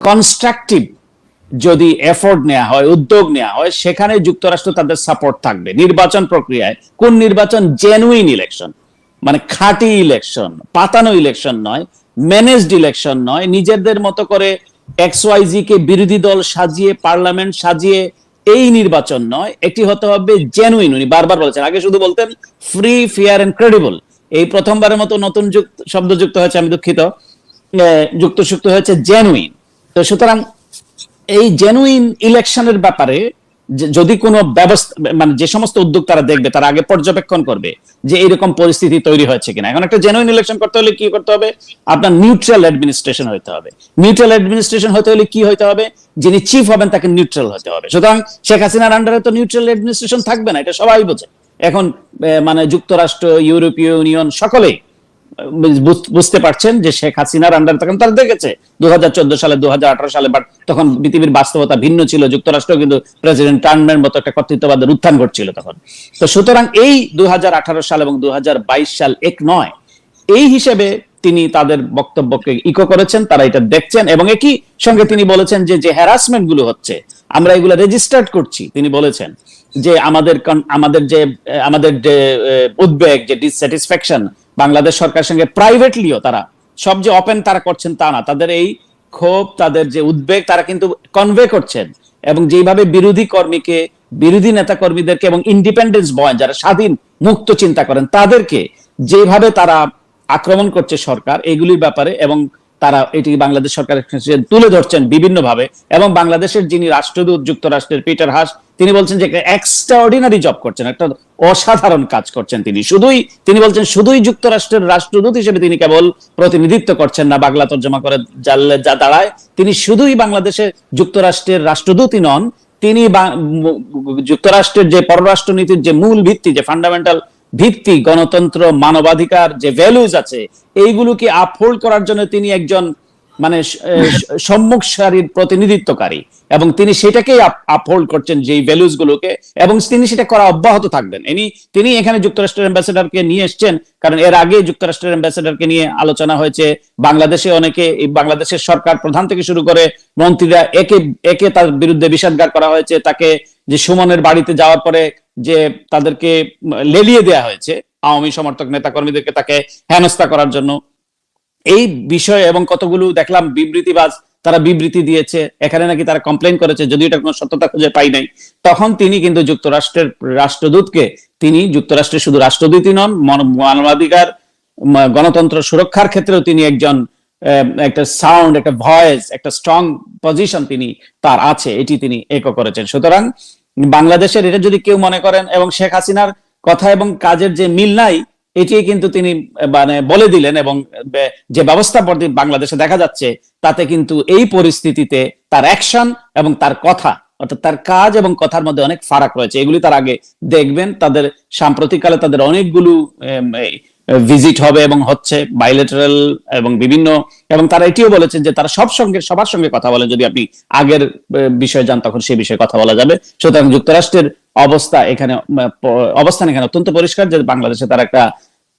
Constructive যদি effort নেওয়া হয়, উদ্যোগ নেওয়া হয়, সেখানে যুক্তরাষ্ট্র তাদের সাপোর্ট থাকবে। নির্বাচন প্রক্রিয়ায় কোন নির্বাচন জেনুইন ইলেকশন মানে খাঁটি ইলেকশন পাতানো ইলেকশন নয় ম্যানেজড ইলেকশন নয়, নিজেদের মতো করে এক্স ওয়াইজি কে বিরোধী দল সাজিয়ে পার্লামেন্ট সাজিয়ে, এই নির্বাচন নয়, এটি হতে হবে জেনুইন উনি বারবার বলেছেন, আগে শুধু বলতেন ফ্রি ফেয়ার এন্ড ক্রেডিবল এই প্রথমবারের মতো নতুন যুক্ত শব্দ যুক্ত হয়েছে, আমি দুঃখিত। যুক্ত যুক্ত হয়েছে জেনুইন তো সুতরাং এই জেনুইন ইলেকশনের ব্যাপারে যদি কোনো ব্যবস্থা মানে যে সমস্ত উদ্যোগ তারা দেখবে, তারা আগে পর্যবেক্ষণ করবে যে এরকম পরিস্থিতি তৈরি হয়েছে কিনা। এখন একটা জেনুইন ইলেকশন করতে হলে কি করতে হবে? আপনার নিউট্রাল অ্যাডমিনিস্ট্রেশন হতে হবে। নিউট্রাল অ্যাডমিনিস্ট্রেশন হতে হলে কি হতে হবে? যিনি চিফ হবেন তাকে নিউট্রাল হতে হবে। সুতরাং শেখ হাসিনার আন্ডারে তো নিউট্রাল অ্যাডমিনিস্ট্রেশন থাকবে না, এটা সবাই বোঝে। এখন মানে যুক্তরাষ্ট্র, ইউরোপীয় ইউনিয়ন সকলেই বুঝতে পারছেন যে শেখ হাসিনার আন্ডারে তখন তারা দেখেছে। দু সালে দু সালে বাট তখন পৃথিবীর বাস্তবতা ভিন্ন ছিল। যুক্তরাষ্ট্র কিন্তু প্রেসিডেন্ট টার্মের মতো একটা কর্তৃত্ববাদের উত্থান ঘটছিল তখন। তো সুতরাং এই দু হাজার আঠারো সাল এবং দু হাজার বাইশ সাল এক নয়, এই হিসেবে তিনি তাদের বক্তব্যকে ইকো করেছেন, তারা এটা দেখছেন এবং একই সঙ্গে তিনি বলেছেন যে যে হ্যারাসমেন্টগুলো হচ্ছে, আমরা এগুলো রেজিস্টার্ড করছি। তিনি বলেছেন যে আমাদের আমাদের যে আমাদের যে উদ্বেগ, যে ডিসস্যাটিসফ্যাকশন বাংলাদেশ সরকারের সঙ্গে প্রাইভেটলিও তারা, সব যে ওপেন তারা করছেন তা না। তাদের এই ক্ষোভ, তাদের যে উদ্বেগ, তারা কিন্তু কনভে করছেন। এবং যেভাবে বিরোধী কর্মীকে, বিরোধী নেতা কর্মীদেরকে এবং ইন্ডিপেন্ডেন্স বয় যারা স্বাধীন, মুক্ত চিন্তা করেন, তাদেরকে যেভাবে তারা আক্রমণ করছে সরকার, এগুলির ব্যাপারে এবং তারা এটি বাংলাদেশ সরকারের কাছে তুলে ধরছেন বিভিন্ন ভাবে এবং বাংলাদেশের যিনি রাষ্ট্রদূত, যুক্তরাষ্ট্রের পিটার হাস, তিনি বলছেন যে এক্সট্রা অর্ডিনারি জব করছেন, একটা অসাধারণ কাজ করছেন তিনি। শুধুই, তিনি বলছেন শুধুই যুক্তরাষ্ট্রের রাষ্ট্রদূত হিসেবে তিনি কেবল প্রতিনিধিত্ব করছেন না, বাংলা তর্জমা করে জানলে যা দাঁড়ায়। তিনি শুধুই বাংলাদেশে যুক্তরাষ্ট্রের রাষ্ট্রদূতই নন, তিনি যুক্তরাষ্ট্রের যে পররাষ্ট্র নীতির যে মূল ভিত্তি, যে ফান্ডামেন্টাল ভিত্তি, গণতন্ত্র, মানবাধিকার যে ভ্যালুজ আছে, এইগুলোকে আপহোল্ড করার জন্য তিনি একজন মানে সম্মুখ সারির প্রতিনিধিত্বকারী। এবং তিনি সেটাকেই আপহোল্ড করছেন যেই ভ্যালুজ গুলোকে, এবং তিনি সেটা করা অব্যাহত থাকবেন। ইনি, তিনি এখানে যুক্তরাষ্ট্রের অ্যাম্বাসেডারকে নিয়ে এসছেন, কারণ এর আগে যুক্তরাষ্ট্রের অ্যাম্বাসেডারকে নিয়ে আলোচনা হয়েছে। বাংলাদেশে অনেকে, এই বাংলাদেশের সরকার প্রধান থেকে শুরু করে মন্ত্রীরা একে একে তার বিরুদ্ধে বিষাদগার করা হয়েছে। তাকে যে সুমনের বাড়িতে যাওয়ার পরে যে তাদেরকে লেলিয়ে দেয়া হয়েছে আওয়ামী সমর্থক নেতা কর্মীদেরকে তাকে হেনস্থা করার জন্য। এই বিষয়ে এবং কতগুলো দেখলাম বিবৃতিবাজ তারা বিবৃতি দিয়েছে, এখানে নাকি তারা কমপ্লেন করেছে যদি এটা কোনো সত্যতা খুঁজে পাই নাই। তখন তিনি কিন্তু যুক্তরাষ্ট্রের রাষ্ট্রদূতকে, তিনি যুক্তরাষ্ট্রের শুধু রাষ্ট্রদূতই নন মানবাধিকার গণতন্ত্র সুরক্ষার ক্ষেত্রেও তিনি একজন একটা সাউন্ড একটা ভয়েস একটা স্ট্রং পজিশন তিনি তার আছে, এটি তিনি একো করেছেন। সুতরাং বাংলাদেশের এটা যদি কেউ মনে করেন এবং শেখ হাসিনার কথা এবং কাজের যে মিল নাই এটি কিন্তু তিনি মানে বলে দিলেন এবং যে ব্যবস্থা বাংলাদেশে দেখা যাচ্ছে, তাতে কিন্তু এই পরিস্থিতিতে তার অ্যাকশন এবং তার কথা, অর্থাৎ তার কাজ এবং কথার মধ্যে অনেক ফারাক রয়েছে। এগুলি তার আগে দেখবেন, তাদের সাম্প্রতিককালে তাদের অনেকগুলো ভিজিট হবে এবং হচ্ছে বাইলেটারাল এবং বিভিন্ন, এবং তারা এটিও বলেছেন যে তারা সব সঙ্গে, সবার সঙ্গে কথা বলে যদি আপনি আগের বিষয়ে যান, তখন সেই বিষয়ে কথা বলা যাবে। সুতরাং যুক্তরাষ্ট্রের অবস্থা এখানে অবস্থান এখানে অত্যন্ত পরিষ্কার যে বাংলাদেশে তারা একটা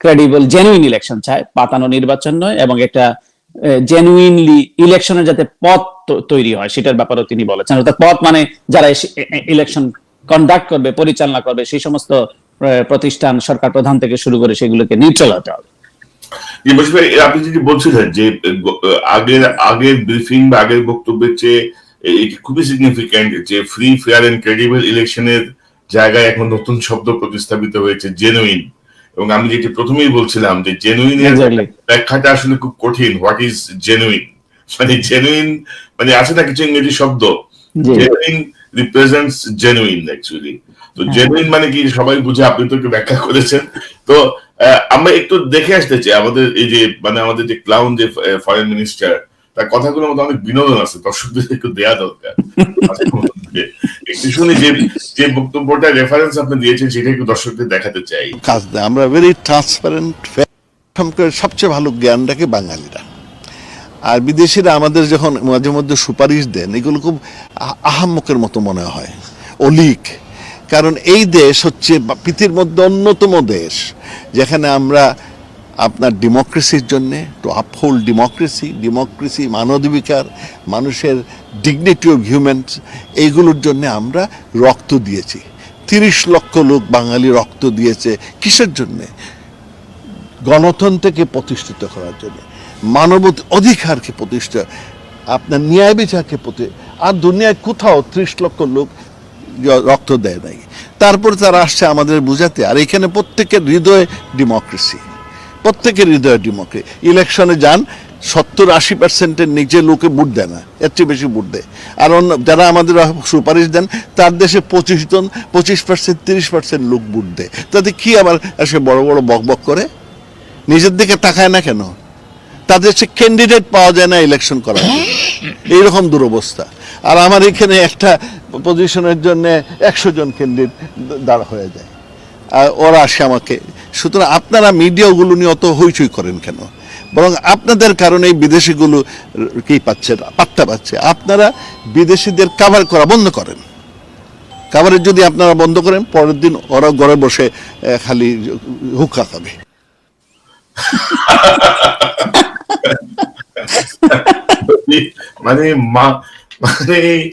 ক্রেডিবল জেনুইন ইলেকশন চায়। পাতানো নির্বাচন নয়, এবং একটা জেনুইনলি ইলেকশনের যাতে পথ তৈরি হয়, সেটার ব্যাপারেও তিনি বলেছেন। অর্থাৎ পথ মানে যারা ইলেকশন কন্ডাক্ট করবে, পরিচালনা করবে, সেই সমস্ত প্রতিষ্ঠান সরকার প্রধান থেকে শুরু করে সেগুলোকে নিউট্রাল হতে হবে। আপনি যদি বলছিলেন যে আগের আগের ব্রিফিং বা আগের বক্তব্যের চেয়ে এটি খুবই সিগনিফিক্যান্ট যে ফ্রি ফেয়ার এন্ড ক্রেডিবল ইলেকশনের জায়গায় এখন নতুন শব্দ প্রতিস্থাপিত হয়েছে জেনুইন এবং আমি যেটি প্রথমেই বলছিলাম যে জেনুইন. ব্যাখ্যাটা আসলে খুব কঠিন। হোয়াট ইজ জেনুইন মানে জেনুইন মানে আছে না কিছু ইংরেজি শব্দ? জেনুইন রিপ্রেজেন্টস জেনুইন অ্যাকচুয়ালি তো। জেনুইন মানে কি সবাই বুঝে আপনি তো একটু ব্যাখ্যা করেছেন। তো আমরা একটু দেখে আসতে চাই আমাদের এই যে মানে আমাদের যে ক্লাউন যে ফরেন মিনিস্টার তার কথাগুলোর মধ্যে অনেক বিনোদন আছে দর্শকদের একটু দেয়া দরকার। একটু শুনি যে যে বক্তব্যটা রেফারেন্স আপনি দিয়েছেন সেটা একটু দর্শকদের দেখাতে চাই। আমরা ভেরি ট্রান্সপারেন্ট সবচেয়ে ভালো জ্ঞান বাঙালিরা। আর বিদেশিরা আমাদের যখন মাঝে মধ্যে সুপারিশ দেন এগুলো খুব আহাম্মকের মতো মনে হয়। অলিক কারণ এই দেশ হচ্ছে পৃথিবীর মধ্যে অন্যতম দেশ, যেখানে আমরা আপনার ডেমোক্রেসির জন্যে টু আপহোল্ড ডেমোক্রেসি ডেমোক্রেসি মানবাধিকার, মানুষের ডিগনিটি অফ হিউম্যানস এইগুলোর জন্য আমরা রক্ত দিয়েছি। তিরিশ লক্ষ লোক বাঙালি রক্ত দিয়েছে কিসের জন্যে? গণতন্ত্রকে প্রতিষ্ঠিত করার জন্য মানব অধিকারকে প্রতিষ্ঠা আপনার ন্যায় বিচারকে প্রতি আর দুনিয়ায় কোথাও ত্রিশ লক্ষ লোক রক্ত দেয় নাই। তারপর তারা আসছে আমাদের বুঝাতে। আর এখানে প্রত্যেকের হৃদয়ে ডেমোক্রেসি প্রত্যেকের হৃদয়ে ডেমোক্রেসি ইলেকশনে যান, সত্তর আশি পার্সেন্টের নিচে লোকে ভোট দেয় না। এর চেয়ে বেশি ভোট দেয়। আর অন্য যারা আমাদের সুপারিশ দেন, তার দেশে পঁচিশ জন, পঁচিশ পার্সেন্ট তিরিশ পার্সেন্ট লোক ভোট দেয়। তাতে কি আবার এসে বড় বড় বক বক করে? নিজের দিকে তাকায় না কেন? তাদের সে ক্যান্ডিডেট পাওয়া যায় না ইলেকশন করার। এইরকম দুরবস্থা। আর আমার এখানে একটা পজিশনের জন্য একশো জন ক্যান্ডিডেট দাঁড় হয়ে যায়। আর ওরা আসে আমাকে। সুতরাং আপনারা মিডিয়াগুলো নিয়ে অত হইচই করেন কেন? বরং আপনাদের কারণে বিদেশিগুলো কি পাচ্ছে পাত্তা পাচ্ছে। আপনারা বিদেশিদের কাভার করা বন্ধ করেন। কাভারের যদি আপনারা বন্ধ করেন, পরের দিন ওরা ঘরে বসে খালি হুক্কা খাবে। মানে মানে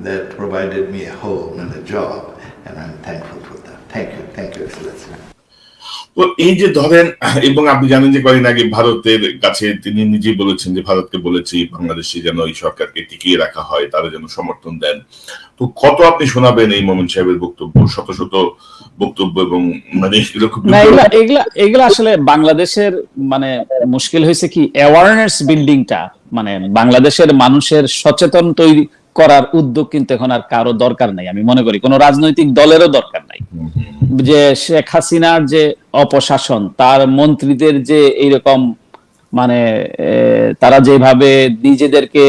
that provided me a home and a job, and I'm thankful for that. Thank you, thank you, Excellency. তো এই যে ধরেন এবং আপনি জানেন যে কয়েকদিন আগে ভারতের কাছে তিনি নিজেই বলেছেন যে ভারতকে বলেছি বাংলাদেশে যেন এই সরকারকে টিকিয়ে রাখা হয় তারা যেন সমর্থন দেন তো কত আপনি শোনাবেন এই মোমেন সাহেবের বক্তব্য শত শত বক্তব্য এবং মানে এগুলো আসলে বাংলাদেশের মানে মুশকিল হয়েছে কি অ্যাওয়ারনেস বিল্ডিংটা মানে বাংলাদেশের মানুষের সচেতন তৈরি করার উদ্যোগ কিন্তু এখন আর কারও দরকার নাই, আমি মনে করি। কোনো রাজনৈতিক দলেরও দরকার নাই। যে শেখ হাসিনার যে অপশাসন, তার মন্ত্রীদের যে এইরকম মানে তারা যেভাবে নিজেদেরকে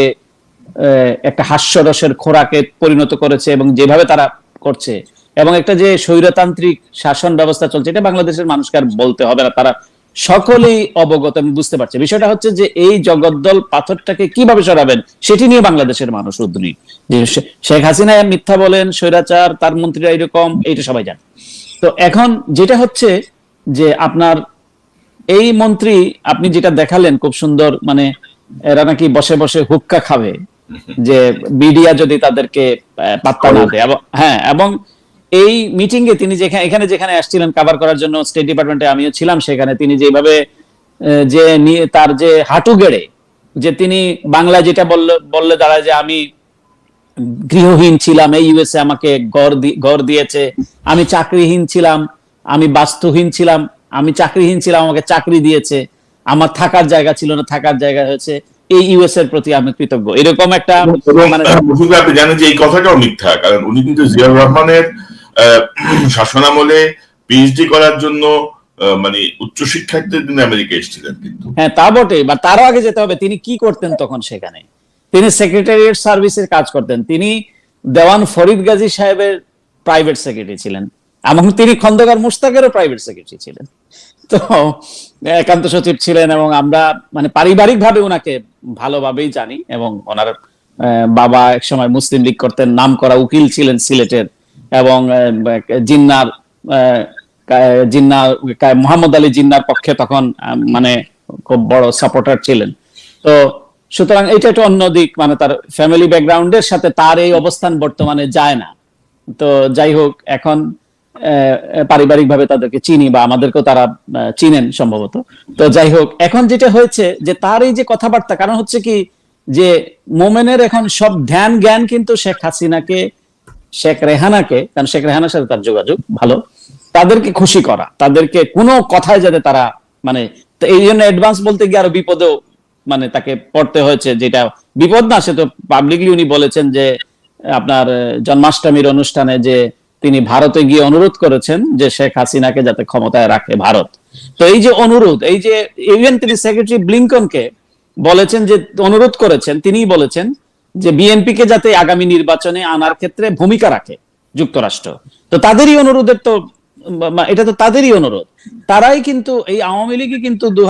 একটা হাস্যরসের খোরাকে পরিণত করেছে এবং যেভাবে তারা করছে এবং একটা যে স্বৈরতান্ত্রিক শাসন ব্যবস্থা চলছে, এটা বাংলাদেশের মানুষকে আর বলতে হবে না। তারা সকলেই অবগত, আমি বুঝতে পারছি। বিষয়টা হচ্ছে যে এই জগদ্দল পাথরটাকে কীভাবে সরাবেন, সেটি নিয়ে বাংলাদেশের মানুষ উদ্গ্রীব। যে শেখ হাসিনা মিথ্যা বলেন, স্বৈরাচার, তার মন্ত্রীরা এরকম, এইটা সবাই জানে। তো এখন যেটা হচ্ছে যে আপনার এই মন্ত্রী, আপনি যেটা দেখালেন খুব সুন্দর মানে এরা নাকি বসে বসে হুক্কা খাবে, যে বিডিয়া যদি তাদেরকে পাত্তা না দেয়। হ্যাঁ এবং এই মিটিং এ তিনি যেখানে এখানে যেখানে আসছিলেন কভার করার জন্য স্টেট ডিপার্টমেন্টে আমিও ছিলাম সেখানে তিনি যেভাবে যে নিয়ে তার যে হাঁটু গেড়ে যে তিনি বাংলা যেটা বললে বললে দাঁড়ায় যে আমি গৃহহীন ছিলাম এই ইউএসএ আমাকে ঘর ঘর দিয়েছে আমি চাকরিহীন ছিলাম আমি বাস্তুহীন ছিলাম আমি চাকরিহীন ছিলাম আমাকে চাকরি দিয়েছে আমার থাকার জায়গা ছিল না থাকার জায়গা হয়েছে এই ইউএস এর প্রতি আমি কৃতজ্ঞ। এরকম একটা মানে আপনি জানেন যে এই কথাটাও মিথ্যা কারণ উনি কিন্তু জিয়াউর রহমানের শাসনামলে পিএইচডি করার জন্য মানে উচ্চশিক্ষার্থীদের জন্য আমেরিকা এসেছিলেন কিন্তু। হ্যাঁ তা বটে। বা তারও আগে যেতে হবে। তিনি কি করতেন তখন সেখানে? তিনি সেক্রেটারিয়েট সার্ভিসের কাজ করতেন। তিনি দেওয়ান ফরিদ গাজী সাহেবের প্রাইভেট সেক্রেটারি ছিলেন এবং তিনি খন্দকার মুস্তাকেরও প্রাইভেট সেক্রেটারি ছিলেন। তো, একান্ত সচিব ছিলেন এবং আমরা মানে পারিবারিক ভাবে ওনাকে ভালোভাবেই জানি এবং ওনার বাবা একসময় মুসলিম লীগ করতেন নাম করা উকিল ছিলেন সিলেটের এবং জিন্নার আহ, কা- জিন্না মোহাম্মদ আলী জিন্নার পক্ষে তখন মানে খুব বড় সাপোর্টার ছিলেন। তো সুতরাং এটা একটা অন্য দিক মানে তার ফ্যামিলি ব্যাকগ্রাউন্ডের সাথে তার এই অবস্থান বর্তমানে যায় না। তো যাই হোক এখন পারিবারিক ভাবে তাদেরকে চিনি বা আমাদেরকেও তারা চিনেন সম্ভবত। তো যাই হোক এখন যেটা হয়েছে যে তার এই যে কথাবার্তা কারণ হচ্ছে কি যে মোমেনের এখন সব ধ্যান জ্ঞান কিন্তু শেখ হাসিনাকে শেখ রেহানাকে, কারণ শেখ রেহানার সাথে তার যোগাযোগ ভালো, তাদেরকে খুশি করা, তাদেরকে কোনো কথায় যাতে তারা মানে এই জন্য অ্যাডভান্স বলতে গিয়ে আরও বিপদেও মানে তাকে পড়তে হয়েছে, যেটা বিপদ না, সে তো পাবলিকলি উনি বলেছেন যে, আপনার জন্মাষ্টমীর অনুষ্ঠানে যে তিনি ভারতে গিয়ে অনুরোধ করেছেন যে শেখ হাসিনাকে যাতে ক্ষমতায় রাখে ভারত। তো এই যে অনুরোধ, এই যে ইভেন তিনি সেক্রেটারি ব্লিংকনকে বলেছেন যে অনুরোধ করেছেন, তিনিই বলেছেন যে বিএনপি কে যাতে আগামী নির্বাচনে আনার ক্ষেত্রে ভূমিকা রাখে যুক্তরাষ্ট্র। তো তাদেরই অনুরোধের তো এটা তো তাদেরই অনুরোধ। তারাই কিন্তু, এই আওয়ামী লীগই কিন্তু দু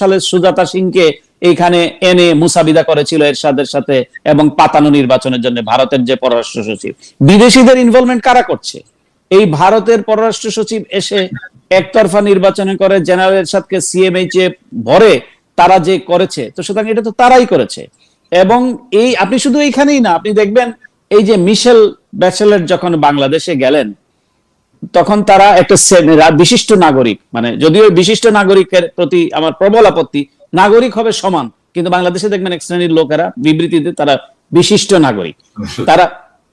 সালে সুজাতা সিংকে এইখানে এনে মুসাবিদা করেছিল এরশাদের সাথে এবং পাতানো নির্বাচনের জন্য ভারতের যে পররাষ্ট্র সচিব। বিদেশিদের ইনভলভমেন্ট কারা করছে? এই ভারতের পররাষ্ট্র সচিব এসে একতরফা নির্বাচনে করে, জেনারেল এরশাদকে সিএমএইচ এ ভরে তারা যে করেছে, তো সুতরাং এটা তো তারাই করেছে। এবং এই, আপনি শুধু এইখানেই না, আপনি দেখবেন এই যে মিশেল ব্যাচেলার যখন বাংলাদেশে গেলেন, তখন তারা একটা বিশিষ্ট নাগরিক মানে যদিও বিশিষ্ট নাগরিকের প্রতি আমার প্রবল আপত্তি, নাগরিক হবে সমান, কিন্তু বাংলাদেশে দেখবেন এক শ্রেণির লোকেরা বিবৃতিতে তারা বিশিষ্ট নাগরিক। তারা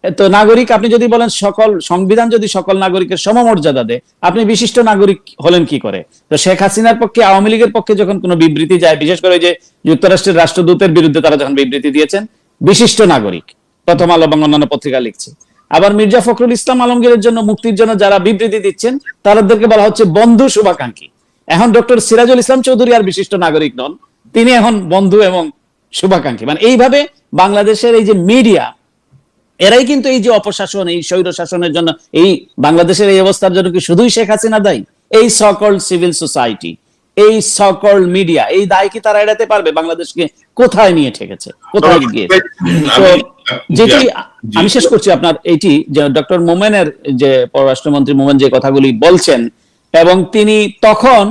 তো নাগরিক, আপনি যদি বলেন সকল সংবিধান যদি সকল নাগরিকের সমমর্যাদা দেয়, আপনি বিশিষ্ট নাগরিক হলেন কি করে? তো শেখ হাসিনার পক্ষে, আওয়ামী লীগের পক্ষে যখন কোনো বিবৃতি যায়, বিশেষ করে যে যুক্তরাষ্ট্রের রাষ্ট্রদূতের বিরুদ্ধে তারা যখন বিবৃতি দিয়েছেন, বিশিষ্ট নাগরিক, প্রথম আলো এবং অন্যান্য পত্রিকা লিখছে। আবার মির্জা ফখরুল ইসলাম আলমগীরের জন্য মুক্তির জন্য যারা বিবৃতি দিচ্ছেন, তাদেরকে বলা হচ্ছে বন্ধু শুভাকাঙ্ক্ষী। এখন ডক্টর সিরাজুল ইসলাম চৌধুরী আর বিশিষ্ট নাগরিক নন, তিনি এখন বন্ধু এবং শুভাকাঙ্ক্ষী। মানে এইভাবে বাংলাদেশের এই যে মিডিয়া এরাই কিন্তু এই যে অপশাসন এই স্বৈর শাসনের জন্য এই বাংলাদেশের এই অবস্থার জন্য কি শুধুই শেখ হাসিনা দায়ী? এই সকল সিভিল সোসাইটি এই সকল মিডিয়া এই দায় কি তারা এড়াতে পারবে? বাংলাদেশকে কোথায় নিয়ে ঠেকেছে? কোথায় আমি- যেটি আমি শেষ করছি আপনার এইটি যে ডক্টর মোমেনের যে পররাষ্ট্রমন্ত্রী মোমেন যে কথাগুলি বলছেন এবং তিনি তখন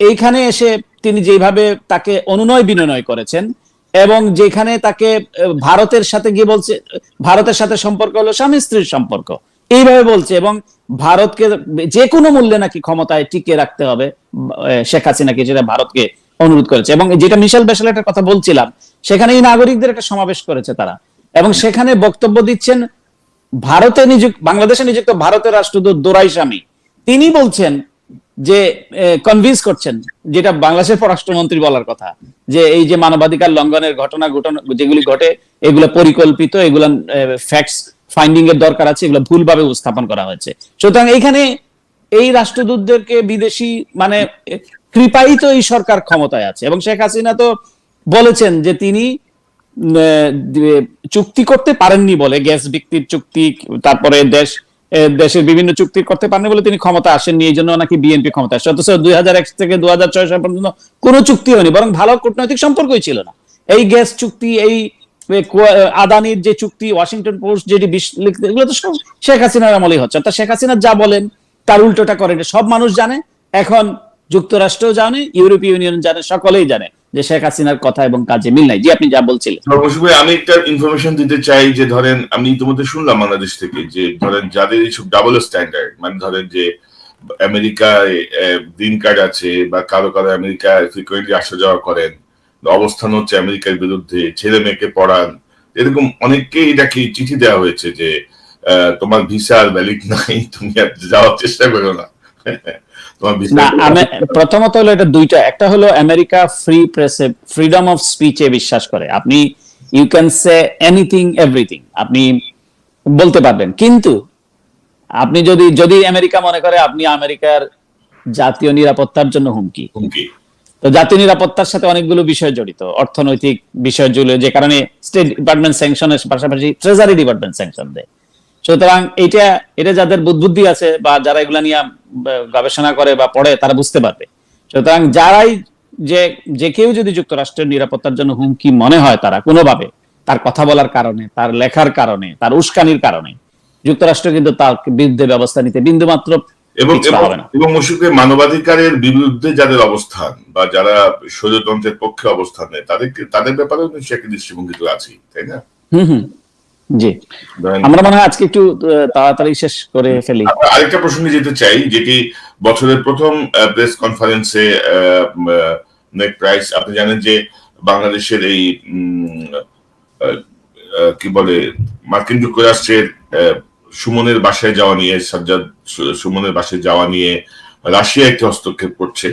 এইখানে এসে তিনি যেভাবে তাকে অনুনয় বিনয় করেছেন এবং যেখানে তাকে ভারতের সাথে গিয়ে বলছে, ভারতের সাথে সম্পর্ক হলো স্বামী স্ত্রীর সম্পর্ক। এইভাবে বলছে এবং ভারতকে যে কোনো মূল্যে নাকি ক্ষমতায় টিকে রাখতে হবে শেখ হাসিনাকে, যেটা ভারতকে অনুরোধ করেছে। এবং যেটা মিশাল মিশেল বেশালেটের কথা বলছিলাম সেখানে এই নাগরিকদের একটা সমাবেশ করেছে তারা। এবং সেখানে বক্তব্য দিচ্ছেন ভারতে নিযুক্ত, বাংলাদেশে নিযুক্ত ভারতের রাষ্ট্রদূত দোরাই স্বামী। তিনি বলছেন যে কনভিন্স করছেন যেটা বাংলাদেশের পররাষ্ট্রমন্ত্রী বলার কথা যে এই যে মানবাধিকার লঙ্ঘনের ঘটনা ঘটনা যেগুলি ঘটে এগুলো পরিকল্পিত এগুলো ফ্যাক্টস ফাইন্ডিং এর দরকার আছে এগুলো ভুলভাবে উপস্থাপন করা হয়েছে। সুতরাং এইখানে এই রাষ্ট্রদূতদেরকে বিদেশি মানে এ, কৃপায়িত এই সরকার ক্ষমতায় আছে। এবং শেখ হাসিনা তো বলেছেন যে তিনি চুক্তি করতে পারেননি বলে গ্যাস বিক্রির চুক্তি তারপরে দেশ দেশের বিভিন্ন চুক্তি করতে পারেননি বলে তিনি ক্ষমতা আসেননি, এই জন্য নাকি বিএনপি ক্ষমতা আসে অথচ দুই হাজার এক থেকে দু হাজার ছয় সাল পর্যন্ত কোনো চুক্তি হয়নি, বরং ভালো কূটনৈতিক সম্পর্কই ছিল না। এই গ্যাস চুক্তি, এই আদানির যে চুক্তি, ওয়াশিংটন পোস্ট যেটি এগুলো তো সব শেখ হাসিনার আমলেই হচ্ছে। অর্থাৎ শেখ হাসিনা যা বলেন, তার উল্টোটা করেন। সব মানুষ জানে, এখন যুক্তরাষ্ট্রও জানে, ইউরোপীয় ইউনিয়ন জানে, সকলেই জানে। যে শেখ হাসিনার কথা এবং কাজে মিল নাই। জি, আপনি যা বলছিলেন। সর্বশেষ আমি একটা ইনফরমেশন দিতে চাই যে ধরেন, আমি ইতিমধ্যে শুনলাম বাংলাদেশ থেকে যে ধরেন যাদের এইসব ডাবল স্ট্যান্ডার্ড মানে ধরেন যে আমেরিকায় গ্রিন কার্ড আছে বা কারও কারও আমেরিকায় ফ্রিকুয়েন্টলি আসা যাওয়া করেন, অবস্থান হচ্ছে আমেরিকার বিরুদ্ধে, ছেলে মেয়েকে পড়ান, এরকম অনেককে এটাকে চিঠি দেওয়া হয়েছে যে তোমার ভিসা আর ভ্যালিড নাই, তুমি যাওয়ার চেষ্টা করো না। না আমে- প্রথমত হলো এটা দুইটা। একটা হলো আমেরিকা ফ্রি প্রেসে ফ্রিডম অফ স্পিচে বিশ্বাস করে। আপনি you can say anything everything আপনি বলতে পারবেন। কিন্তু আপনি যদি যদি আমেরিকা মনে করে আপনি আমেরিকার জাতীয় নিরাপত্তার জন্য হুমকি। হুমকি। তো জাতীয় নিরাপত্তার সাথে অনেকগুলো বিষয় জড়িত। অর্থনৈতিক বিষয় জড়িত যে কারণে স্টেট ডিপার্টমেন্ট স্যাংশনের পাশাপাশি ট্রেজারি ডিপার্টমেন্ট স্যাংশন দেয়। সুতরাং এটা এটা যাদের বুদ্ধি আছে বা যারা এগুলা নিয়ে গবেষণা করে বা পড়ে তারা বুঝতে পারবে। সুতরাং যারাই যে যে কেউ যদি যুক্তরাষ্ট্রের নিরাপত্তার জন্য হুমকি মনে হয় তারা কোনোভাবে তার কথা বলার কারণে তার লেখার কারণে তার উস্কানির কারণে যুক্তরাষ্ট্র কিন্তু তার বিরুদ্ধে ব্যবস্থা নিতে বিন্দুমাত্র এবং এবং- এবং মানবাধিকারের বিরুদ্ধে যাদের অবস্থান বা যারা স্বৈরতন্ত্রের পক্ষে অবস্থান নেয় তাদেরকে তাদের ব্যাপারেও নিশ্চয়ই একটি দৃষ্টিভঙ্গি তো আছেই তাই না? হুম হুম। জি। আমরা মনে হয় আজকে একটু তাড়াতাড়ি শেষ করে ফেলি। আরেকটা প্রসঙ্গে যেতে চাই যেটি বছরের প্রথম প্রেস কনফারেন্সে নেক প্রাইস আপনি জানেন যে বাংলাদেশের এই কি বলে মার্কিন যুক্তরাষ্ট্রের সুমনের বাসায় যাওয়া নিয়ে সাজ্জাদ সুমনের বাসায় যাওয়া নিয়ে রাশিয়া একটি হস্তক্ষেপ করছে।